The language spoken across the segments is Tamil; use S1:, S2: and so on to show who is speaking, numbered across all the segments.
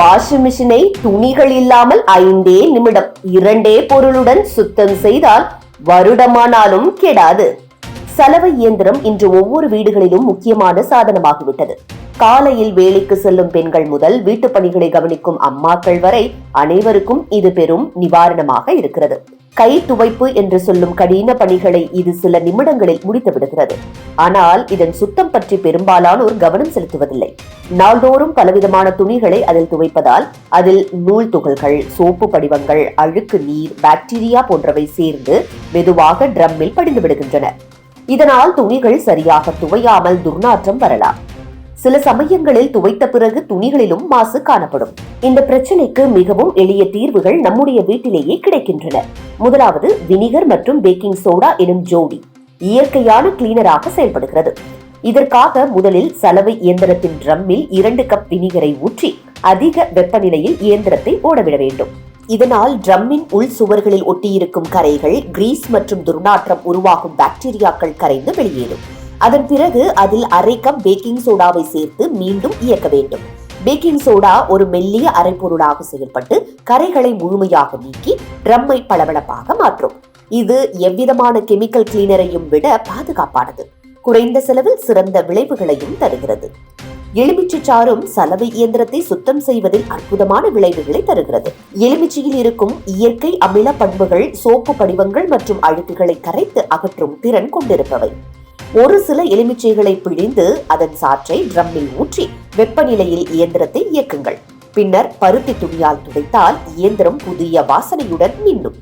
S1: வாஷிங் மிஷினை துணிகள் இல்லாமல் ஐந்தே நிமிடம் இரண்டே பொருளுடன் சுத்தம் செய்தால் வருடமானாலும் கெடாது. சலவை இயந்திரம் இன்று ஒவ்வொரு வீடுகளிலும் முக்கியமான சாதனமாகிவிட்டது. காலையில் வேலைக்கு செல்லும் பெண்கள் முதல் வீட்டுப் பணிகளை கவனிக்கும் அம்மாக்கள் வரை அனைவருக்கும் இது பெரும் நிவாரணமாக இருக்கிறது. கை துவைப்பு என்று சொல்லும் கடின பணிகளை இது சில நிமிடங்களில் முடித்து விடுகிறது ஆனால் இதன் சுத்தம் பற்றி பெரும்பாலானோர் கவனம் செலுத்துவதில்லை. நாள்தோறும் பலவிதமான துணிகளை அதில் துவைப்பதால் அதில் நூல் துகள்கள் சோப்பு படிவங்கள் அழுக்கு நீர் பாக்டீரியா போன்றவை சேர்ந்து மெதுவாக ட்ரம்மில் படிந்து விடுகின்றன. இதனால் துணிகள் சரியாக துவையாமல் துர்நாற்றம் வரலாம். சில சமயங்களில் துவைத்த பிறகு துணிகளிலும் மாசு காணப்படும். இந்த பிரச்சனைக்கு மிகவும் எளிய தீர்வுகள் நம்முடைய வீட்டிலேயே கிடைக்கின்றன. முதலாவது வினிகர் மற்றும் பேக்கிங் சோடா எனும் ஜோடி இயற்கையான கிளீனராக செயல்படுகிறது. இதற்காக முதலில் சலவை இயந்திரத்தின் ட்ரம்மில் இரண்டு கப் வினிகரை ஊற்றி அதிக வெப்பநிலையில் இயந்திரத்தை ஓடவிட வேண்டும். இதனால் ட்ரம்மின் உள் சுவர்களில் ஒட்டியிருக்கும் கரைகள் கிரீஸ் மற்றும் துர்நாற்றம் உருவாகும் பாக்டீரியாக்கள் கரைந்து வெளியேறும். அதன் பிறகு அதில் அரை கப் பேக்கிங் சோடாவை சேர்த்து மீண்டும் இயக்க வேண்டும். பேக்கிங் சோடா ஒரு மெல்லிய அரைப்பொருளாக செயல்பட்டு கரைகளை முழுமையாக நீக்கி ட்ரம்மை பளபளப்பாக மாற்றும். இது எவ்விதமான கெமிக்கல் கிளீனரையும் விட பாதுகாப்பானது. குறைந்த செலவில் சிறந்த விளைவுகளையும் தருகிறது. எலுமிச்சை சாறும் சலவை இயந்திரத்தை சுத்தம் செய்வதில் அற்புதமான விளைவுகளை தருகிறது. எலுமிச்சையில் இருக்கும் இயற்கை அமில பண்புகள் சோப்பு படிவங்கள் மற்றும் அழுக்குகளை கரைத்து அகற்றும் திறன் கொண்டிருப்பவை. ஒரு சில எலுமிச்சைகளை பிழிந்து அதன் சாற்றை ட்ரம்மில் ஊற்றி வெப்பநிலையில் இயந்திரத்தை இயக்குங்கள். பின்னர் பருத்தி துணியால் துடைத்தால் இயந்திரம் புதிய வாசனையுடன் மின்னும்.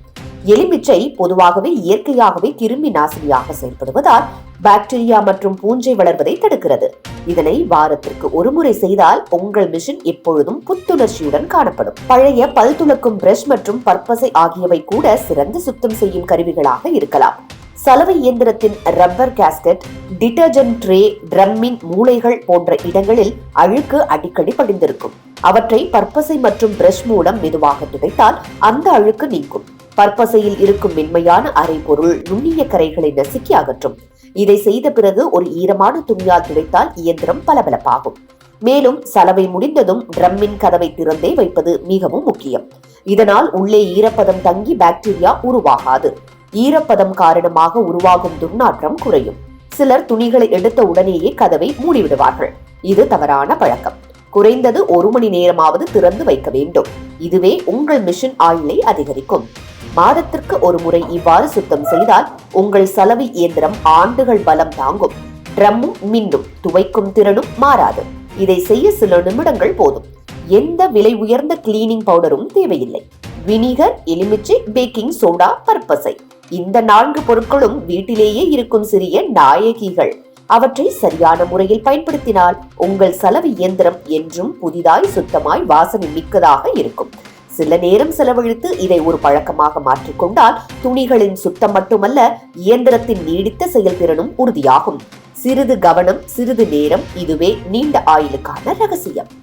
S1: எலுமிச்சை பொதுவாகவே இயற்கையாகவே கிருமி நாசினியாக செயல்படுவதால் பாக்டீரியா மற்றும் பூஞ்சை வளர்வதை தடுக்கிறது. இதனை வாரத்திற்கு ஒருமுறை செய்தால் உங்கள் மிஷின் எப்பொழுதும் புத்துணர்ச்சியுடன் காணப்படும். பழைய பல் துளக்கும் பிரஷ் மற்றும் பற்பசை ஆகியவை கூட சிறந்த சுத்தம் செய்யும் கருவிகளாக இருக்கலாம். சலவை இயந்திரத்தின் ரப்பர் கேஸ்கெட் டிட்டர்ஜென்ட் ட்ரே ட்ரம்மின் மூளைகள் போன்ற இடங்களில் அழுக்கு அடிக்கடி படிந்திருக்கும். அவற்றை பற்பசை மற்றும் பிரஷ் மூலம் மெதுவாக துடைத்தால் அந்த அழுக்கு நீங்கும் பற்பசையில் இருக்கும் மென்மையான அரைபொருள் நுண்ணிய கரைகளை நசுக்கி அகற்றும். இதை செய்த பிறகு ஒரு ஈரமான துணியால் துடைத்தால் இயந்திரம் பளபளப்பாகும். மேலும் சலவை முடிந்ததும் ட்ரம்மின் கதவை திறந்தே வைப்பது மிகவும் முக்கியம். இதனால் உள்ளே ஈரப்பதம் தங்கி பாக்டீரியா உருவாகாது. ஈரப்பதம் காரணமாக உருவாகும் துர்நாற்றம் குறையும். சிலர் துணிகளை எடுத்த உடனேயே கதவை மூடிவிடுவார்கள். இது தவறான பழக்கம். குறைந்தது ஒரு மணி நேரமாவது திறந்து வைக்க வேண்டும். இதுவே உங்கள் மிஷின் ஆயுளை அதிகரிக்கும். மாதத்திற்கு ஒரு முறை இவ்வாறு சுத்தம் செய்தால் உங்கள் சலவை இயந்திரம் ஆண்டுகள் பலம் தாங்கும். ட்ரம்மும் மின்னும் துவைக்கும் திறனும் மாறாது. இதை செய்ய சில நிமிடங்கள் போதும். எந்த விலை உயர்ந்த கிளீனிங் பவுடரும் தேவையில்லை. வினிகர் எலுமிச்சை பேக்கிங் சோடா பற்பசை. இந்த நான்கு பொருட்களும் வீட்டிலேயே இருக்கும் சிறிய நாயகிகள். அவற்றை சரியான முறையில் பயன்படுத்தினால் உங்கள் சலவை இயந்திரம் என்றும் புதிதாய் சுத்தமாய் வாசனை மிக்கதாக இருக்கும். சில நேரம் செலவழித்து இதை ஒரு பழக்கமாக மாற்றிக்கொண்டால் துணிகளின் சுத்தம் மட்டுமல்ல இயந்திரத்தின் நீடித்த செயல்திறனும் உறுதியாகும். சிறிது கவனம் சிறிது நேரம் இதுவே நீண்ட ஆயுளுக்கான ரகசியம்.